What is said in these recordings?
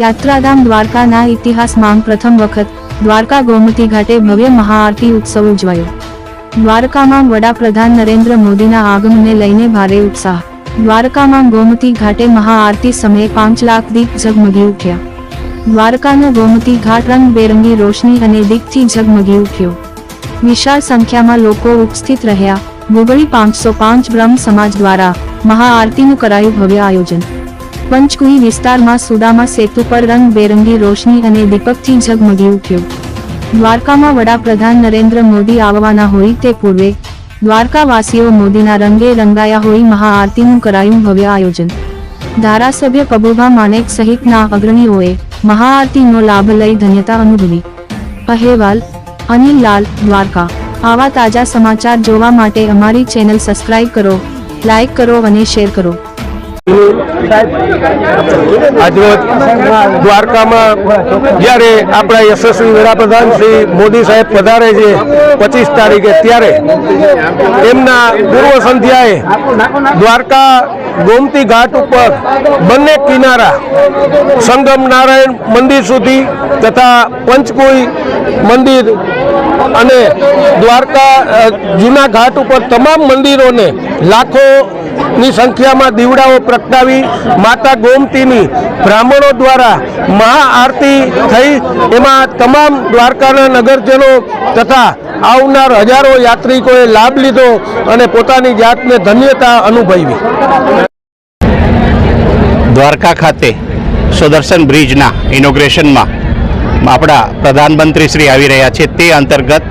યાત્રાધામ દ્વારકાના ઇતિહાસમાં પ્રથમ વખત દ્વારકા ગોમતી ઘાટે ભવ્ય મહાઆરતી ઉત્સવ ઉજવાયો. દ્વારકામાં વડાપ્રધાન નરેન્દ્ર મોદીના આગમનને લઈને ભારે ઉત્સાહ. દ્વારકામાં ગોમતી ઘાટે મહાઆરતી સમયે પાંચ લાખ દીપ ઝગમગી ઉઠ્યા. દ્વારકાનો ગોમતી ઘાટ રંગબેરંગી રોશની અને દીપથી ઝગમગી ઉઠ્યો. વિશાળ સંખ્યામાં લોકો ઉપસ્થિત રહ્યા. ગુગળી પાંચસો પાંચ બ્રહ્મ સમાજ દ્વારા મહાઆરતીનું કરાયું ભવ્ય આયોજન. પંચકુઈ વિસ્તારમાં સુદામા સેતુ પર રંગબેરંગી રોશની અને દીપકથી ઝગમગી ઉઠ્યું. દ્વારકામાં વડાપ્રધાન નરેન્દ્ર મોદી આવવાના હોય તે પૂર્વે, દ્વારકાવાસીઓ મોદીના રંગે રંગાયા હોય મહાઆરતીનું કરાયું ભવ્ય આયોજન. ધારાસભ્ય પબુભા માનેક સહિતના અગ્રણીઓએ મહાઆરતીનો લાભ લઈ ધન્યતા અનુભવી. અહેવાલ, અનિલ લાલ, દ્વારકા. આવા તાજા સમાચાર જોવા માટે અમારી ચેનલ સબસ્ક્રાઇબ કરો, લાઇક કરો અને શેર કરો. આજરોજ દ્વારકામાં જ્યારે આપણા યશસ્વી વડાપ્રધાન શ્રી મોદી સાહેબ પધારે છે પચીસ તારીખે ત્યારે તેમના પૂર્વ સંધ્યાએ દ્વારકા ગોમતી ઘાટ ઉપર બંને કિનારા, સંગમ નારાયણ મંદિર સુધી તથા પંચકુઈ મંદિર અને દ્વારકા જૂના ઘાટ ઉપર તમામ મંદિરોને લાખોની સંખ્યામાં દીવડાઓ પ્રગટાવી માતા ગોમતીની બ્રાહ્મણો દ્વારા મહાઆરતી થઈ. એમાં તમામ દ્વારકાના નગરજનો તથા આવનાર હજારો યાત્રિકોએ લાભ લીધો અને પોતાની જાતને ધન્યતા અનુભવી. દ્વારકા ખાતે સુદર્શન બ્રિજના ઇનોગ્રેશનમાં આપણા પ્રધાનમંત્રી શ્રી આવી રહ્યા છે. તે અંતર્ગત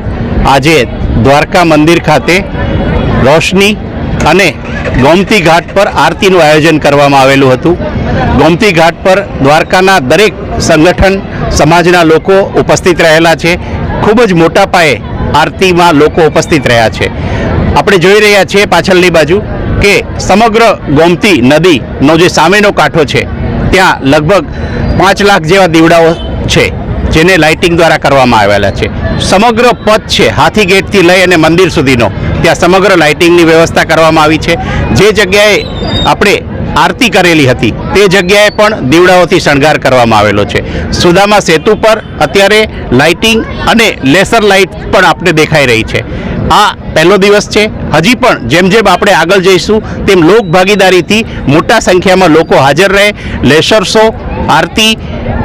આજે દ્વારકા મંદિર ખાતે રોશની અને ગોમતી ઘાટ પર આરતીનું આયોજન કરવામાં આવેલું હતું. ગોમતી ઘાટ પર દ્વારકાના દરેક સંગઠન, સમાજના લોકો ઉપસ્થિત રહેલા છે. ખૂબ જ મોટા પાયે આરતીમાં લોકો ઉપસ્થિત રહ્યા છે. આપણે જોઈ રહ્યા છીએ પાછળની બાજુ કે સમગ્ર ગોમતી નદીનો જે સામેનો કાંઠો છે, ત્યાં લગભગ પાંચ લાખ જેવા દીવડાઓ છે. જેને લાઇટિંગ દ્વારા કરવામાં આવેલા છે. સમગ્ર પથ છે, હાથી ગેટથી લઈ અને મંદિર સુધીનો. ત્યાં સમગ્ર લાઇટિંગની વ્યવસ્થા કરવામાં આવી છે. જે જગ્યાએ આપણે આરતી કરેલી હતી, તે જગ્યાએ પણ દીવડાઓથી શણગાર કરવામાં આવેલો છે. સુદામા સેતુ પર અત્યારે લાઇટિંગ અને લેસર લાઇટ પણ આપણે દેખાઈ રહી છે. આ પહેલો દિવસ છે. હજી પણ જેમ જેમ આપણે આગળ જઈશું, તેમ લોક ભાગીદારીથી મોટા સંખ્યામાં લોકો હાજર રહે. લેસર શો, આરતી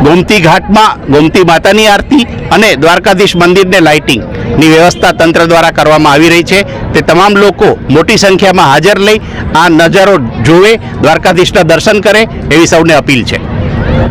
ગોમતી ઘાટમાં ગોમતી માતાની આરતી અને દ્વારકાધીશ મંદિરને લાઇટિંગની વ્યવસ્થા તંત્ર દ્વારા કરવામાં આવી રહી છે. તે તમામ લોકો મોટી સંખ્યામાં હાજર લઈ આ નજારો જોવે, દ્વારકાધીશના દર્શન કરે એવી સૌને અપીલ છે.